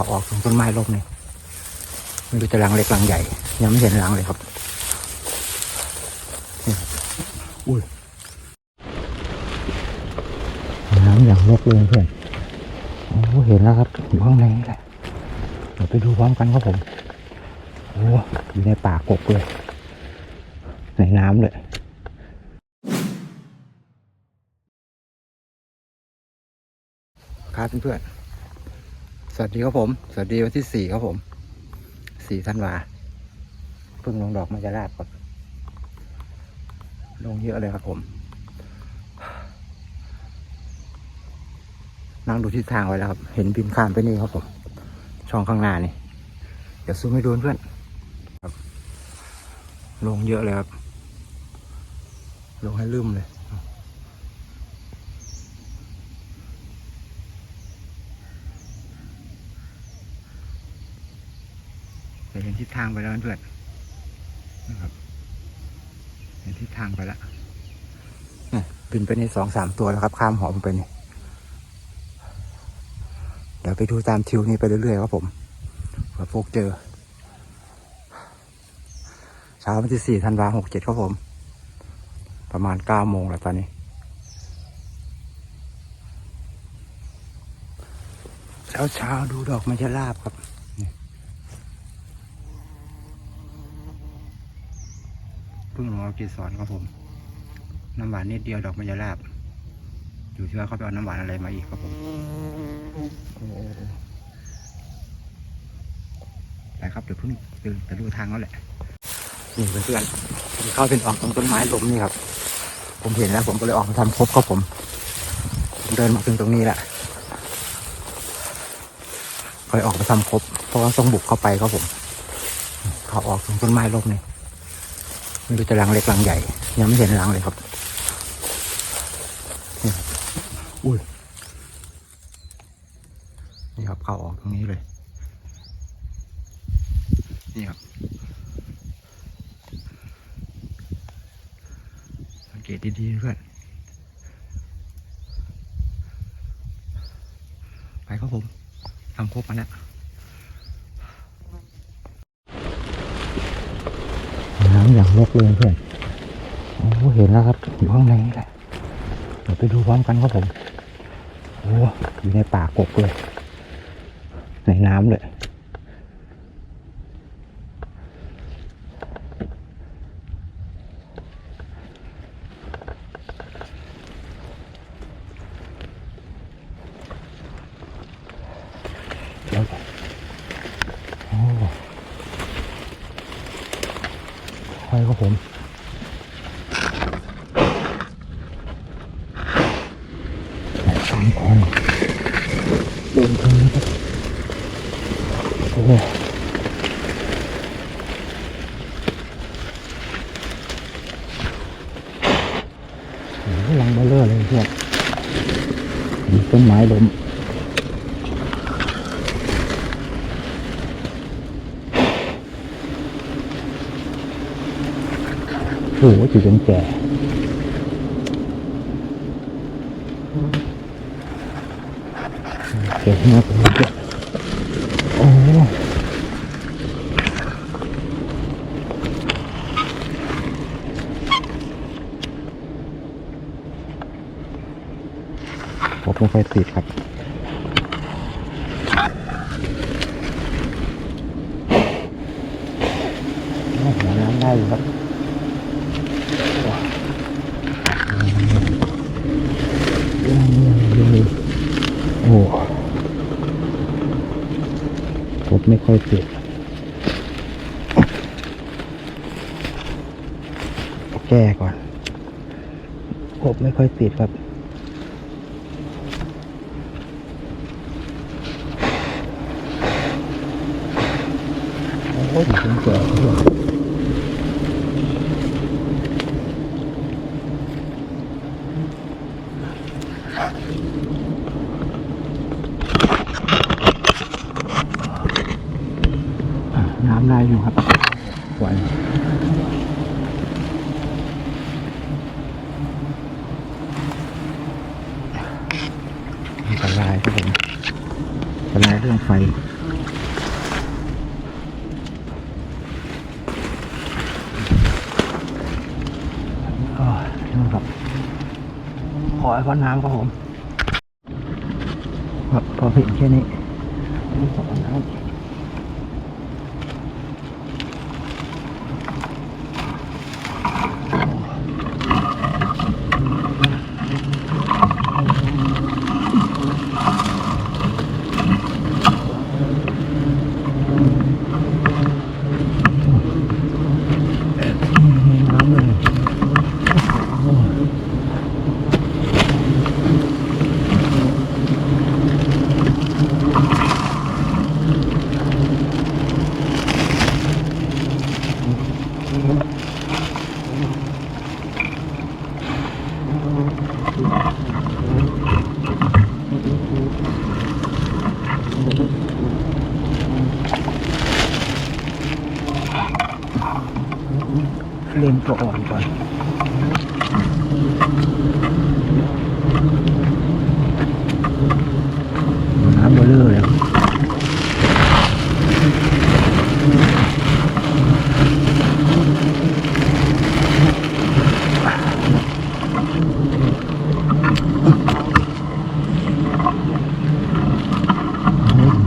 เขาออกตรงต้นไม้ลมนี่ไม่รู้จะรังเล็กรังใหญ่ ยังไม่เห็นรังเลยครับอุ้ยน้ำอย่างลกเลยเพื่อนโอ้เห็นแล้วครับอยู่ข้างในนี่แหละเดี๋ยวไปดูพร้อมกันครับผมโอ้อยู่ในป่ากกเลย ในน้ำเลยครับเพื่อนๆ วัสดีครับผม สวัสดีวันที่สี่ครับผมสี่ธันวาเพิ่งลงดอกมาจะราบครับลงเยอะเลยครับผม นั่งดูทิศทางไว้แล้วครับ เห็นบินข้ามไปนี่ครับผม ช่องข้างหน้านี่ เดี๋ยวซูมให้ดูเพื่อนครับ ลงเยอะเลยครับ ลงให้ลืมเลย เห็นทิศทางไปแล้วเพื่อนนะครับเห็นทิศทางไปแล้วบินไปในสองสามตัวแล้วครับ ข้ามหอมไปนี่เดี๋ยวไปดูตามทิวนี้ไปเรื่อยๆครับผมเผื่อโฟกเจอ เช้าวันที่สี่ธันวาหกเจ็ดครับผม ประมาณเก้าโมงแล้วตอนนี้ เช้าเช้าดูดอกมันจะลาบครับ พิ่งลงเกีสอนครับผม น้ำหวานนิดเดียวดอกมันจะลาบ อยู่ที่ว่าเขาไปเอาน้ำหวานอะไรมาอีกครับผมไปครับเดี๋ยวพิ่งเดินไปดูทางแล้วแหละนี่เพื่อนๆผมเข้าเป็นออกตรงต้นไม้ล้มนี่ครับ ผมเห็นแล้วผมก็เลยออกมาทำครบครับผมผมเดินมาถึงตรงนี้แหละก็เลยออกมาทำครบเพราะว่าต้องบุกเข้าไปครับผม เขาออกตรงต้นไม้ล้มนี่ ไม่รู้จะรังเล็กรังใหญ่ ยังไม่เห็นรังเลยครับนี่ครับอุ้ยนี่ครับเข้าออกตรงนี้เลย นี่ครับสังเกตดีๆเพื่อนไปครับผมทำครบมาแล้วน้ำอย่าง ลกเลยเพื่อนโอ้เห็นแล้วครับอยู่ข้างในนี่แหละเดี๋ยวไปดูพร้อมกันครับผมโอ้อยู่ในป่ากกเลย ในน้ำเลย แล้วโอ้ ค่อยครับผมสามคนเดินทางนะครับโอ้ลังเบลเลอร์เลยเพื่อนต้นไม้ล้ม โอ้โหจีจนแก่เก่งมากเลยโอ้ผมไม่ค่อยติดครับหัวน้ำได้อยู่ครับโอ้ ผมไม่ค่อยติดแก้ก่อนกบไม่ค่อยติดครับโอ้ยเสียงเสียง ดูครับสวอันตรายครับผมอันตรายเรื่องไฟขอให้พ้นน้ำครับผมคพอเพียงแค่นี้ต้องน้ำ เลนตัวอ่อนก่อนน้ำเบลเลอร์เลย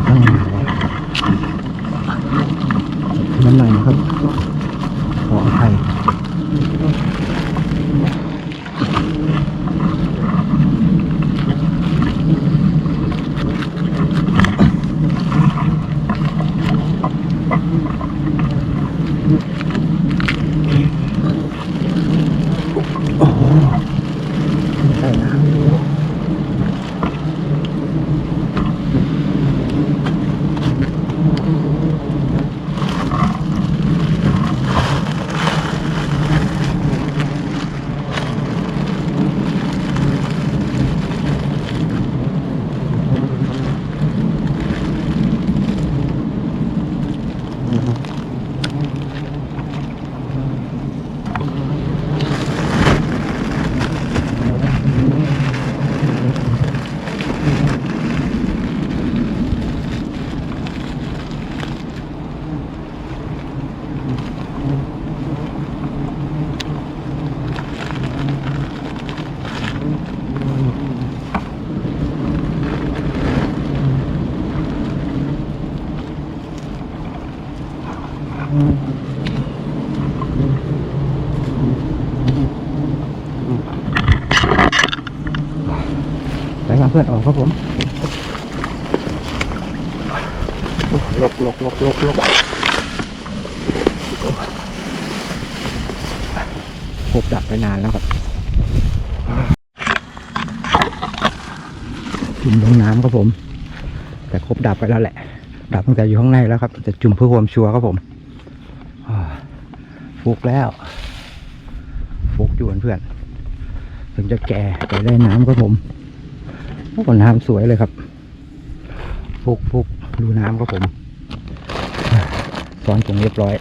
ตั้งนานแล้วน้ำหนักนะครับ ข เพื่อนออกครับผมโอ้หลบหลบหลบหลบหลบพบดับไปนานแล้วครับจุ่มลงน้ำครับผม แต่ครบดับไปแล้วแหละ ดับตั้งแต่อยู่ข้างในแล้วครับแต่จุ่มเพื่อความชัวร์ครับผมอ่าฟุกแล้วฟุกอยู่เพื่อนถึงจะแก่แต่ได้น้ำครับผม โอ้น้ำสวยเลยครับฟุกฟุกดูน้ำครับผมซ้อนตรงเรียบร้อย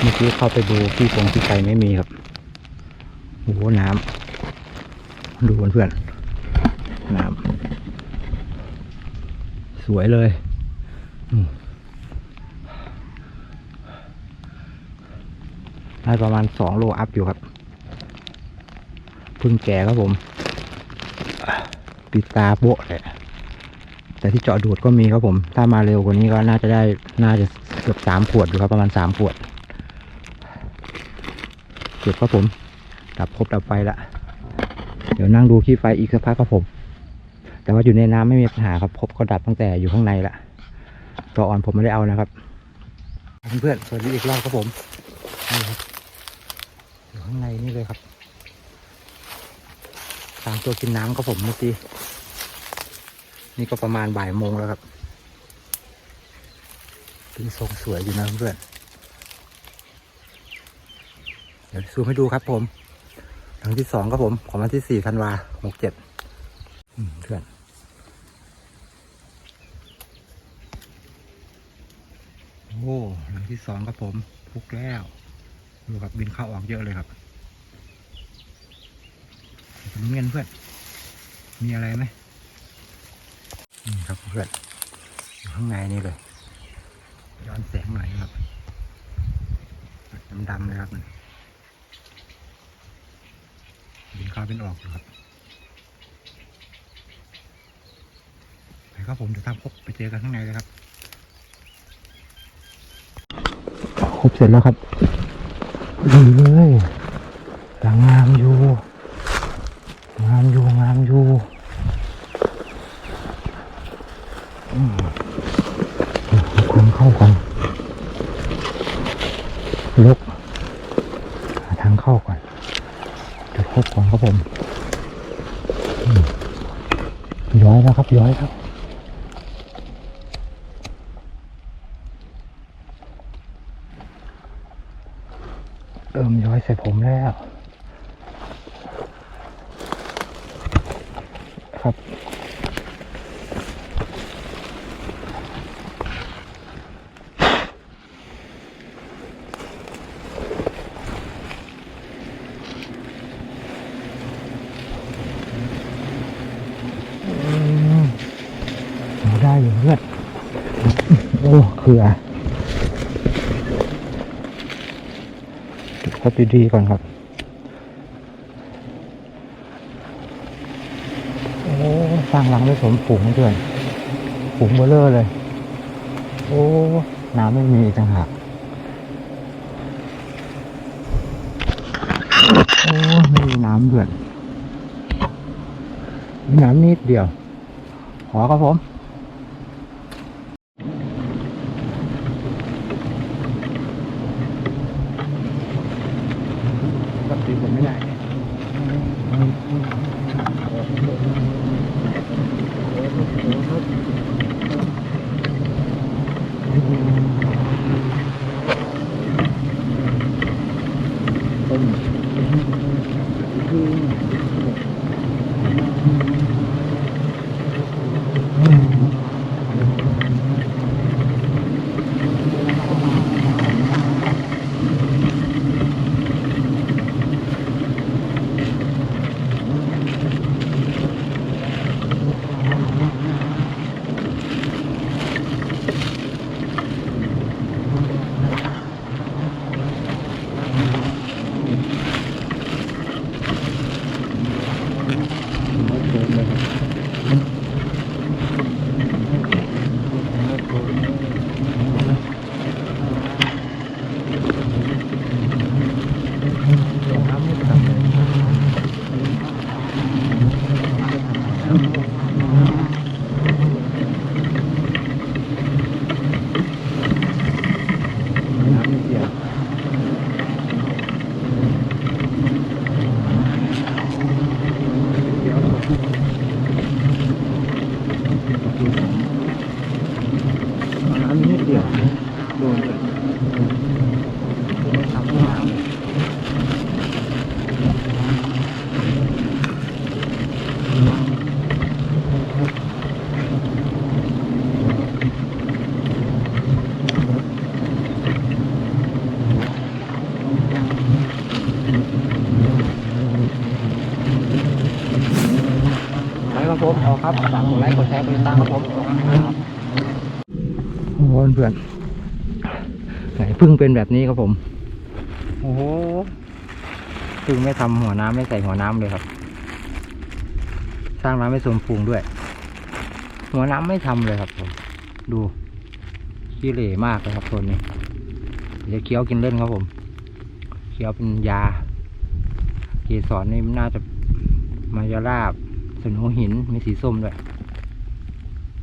เมื่อกี้เข้าไปดูที่ฟงที่ไฟไม่มีครับโอ้น้ำดูเพื่อนน้ำสวยเลยได้ประมาณสองโลอัพอยู่ครับพึ่งแก่ครับผม ปิดตาโบะเลยแต่ที่เจาะดูดก็มีครับผม ถ้ามาเร็วกว่านี้ก็น่าจะได้น่าจะเกือบสามขวดอยู่ครับประมาณสามขวดเก็บครับผม ดับครบดับไฟละ เดี๋ยวนั่งดูขี้ไฟอีกสักพักครับผม แต่ว่าอยู่ในน้ำไม่มีปัญหาครับพบก็ดับตั้งแต่อยู่ข้างในละตัวอ่อนผมไม่ได้เอานะครับเพื่อนๆสวัสดีอีกรอบครับผมนี่ครับอยู่ข้างในนี่เลยครับามตัวกินน้ำครับผมเมื่อกี้ นี่ก็ประมาณบ่ายโมงแล้วครับตีทรงสวยอยู่นะเพื่อน เดี๋ยวซูมให้ดูครับผมหลังที่สองครับผมของวันที่สี่ธันวาหกเจ็ดเพื่อนโอ้หลังที่สองครับผมพุกแล้วดูครับบินเข้าออกเยอะเลยครับ น้เงินเพื่อน มีอะไรไหมนี่ครับเพื่อนอยู่ข้างในนี่เลย ย้อนแสงหน่อยครับดำๆเลยครับเห็นข้าวเป็นออกครับไปครับผมเดี๋ยวทำครบไปเจอกันข้างในเลยครับครบเสร็จแล้วครับดีเลยางเข้าก่อนจุดครบก่อนครับผมย้อยแล้วครับย้อยแล้วเริ่มย้อยใส่ผมแล้ว ครับ อืมเอาได้อยู่เพื่อนโอ้เคือคบดีๆก่อนครับ โอ้สร้างรังไม่สมฝูงเพื่อนฝูงเบลเลอร์เลย โอ้น้ำไม่มีอีกต่างหากโอ้ไม่มีน้ำเดือดมีน้ำนิดเดียว ขอครับผม 嗯 ผมเอาครับฝากกดไลค์กดแชร์กดติดตามครับผมโอ้โหเพื่อนไหนพึ่งเป็นแบบนี้ครับผม โอ้โหพึ่งไม่ทำหัวน้ำไม่ใส่หัวน้ำเลยครับ สร้างน้ำไม่สมพุงด้วย หัวน้ำไม่ทำเลยครับผมดูขี้เหร่มากเลยครับโซนนี้เดี๋ยวเคี้ยวกินเล่นครับผม เคี้ยวเป็นยา เกสรนี่น่าจะมายาลาบ สนูหินมีสีส้มด้วย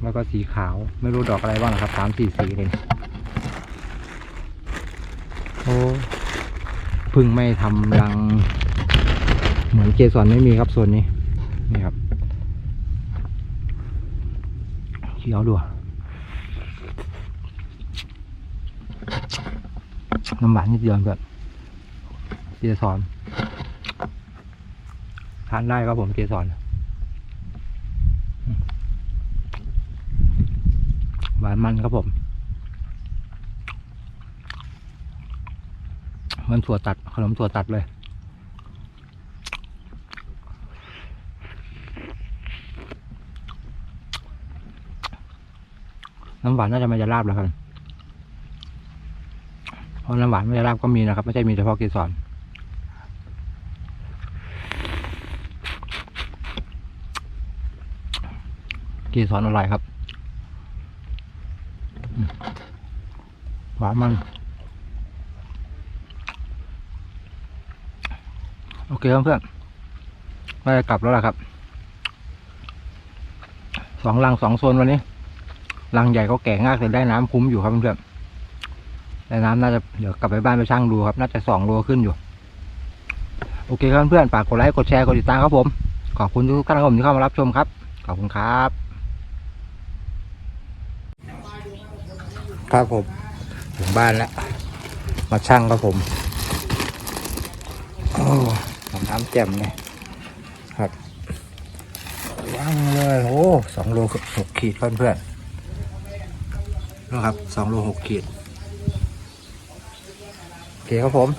แล้วก็สีขาวไม่รู้ดอกอะไรบ้างนะครับสามสี่สีเลยโอ้พึ่งไม่ทำรัง เหมือนเกสรไม่มีครับโซนนี้ นี่ครับเขียวดูน้ำหวานนิดเดียวแบบเกสรทานได้ครับผมเกสร หวานมันครับผม มันถั่วตัด ขนมถั่วตัดเลย น้ำหวานน่าจะมาจะลาบแล้วครับเพราะน้ำหวานไม่จะลาบก็มีนะครับ ไม่ใช่มีเฉพาะเกสรเกสรอร่อยครับ อืมห วามัน โอเคครับเพื่อนไม่ได้กลับแล้วล่ะครับ สองลังสองโซนวันนี้ ลังใหญ่ก็แก่งากแต่ได้น้ำคุ้มอยู่ครับเพื่อนๆได้น้ำน่าจะเดี๋ยวกลับไปบ้านไปช่างดูครับ น่าจะสองโลขึ้นอยู่ โอเคครับเพื่อนๆฝากกดไลค์กดแชร์กดติดตามครับผม ขอบคุณทุกท่านครับผมที่เข้ามารับชมครับ ขอบคุณครับครับผม ถึงบ้านแล้ว มาช่างครับผม โอ้น้ำแจ่มเลยครับว่างเลยโอ้สองโลหกขีดเพื่อนเพื่อนๆนะครับสองโลหกขีด โอเคครับผม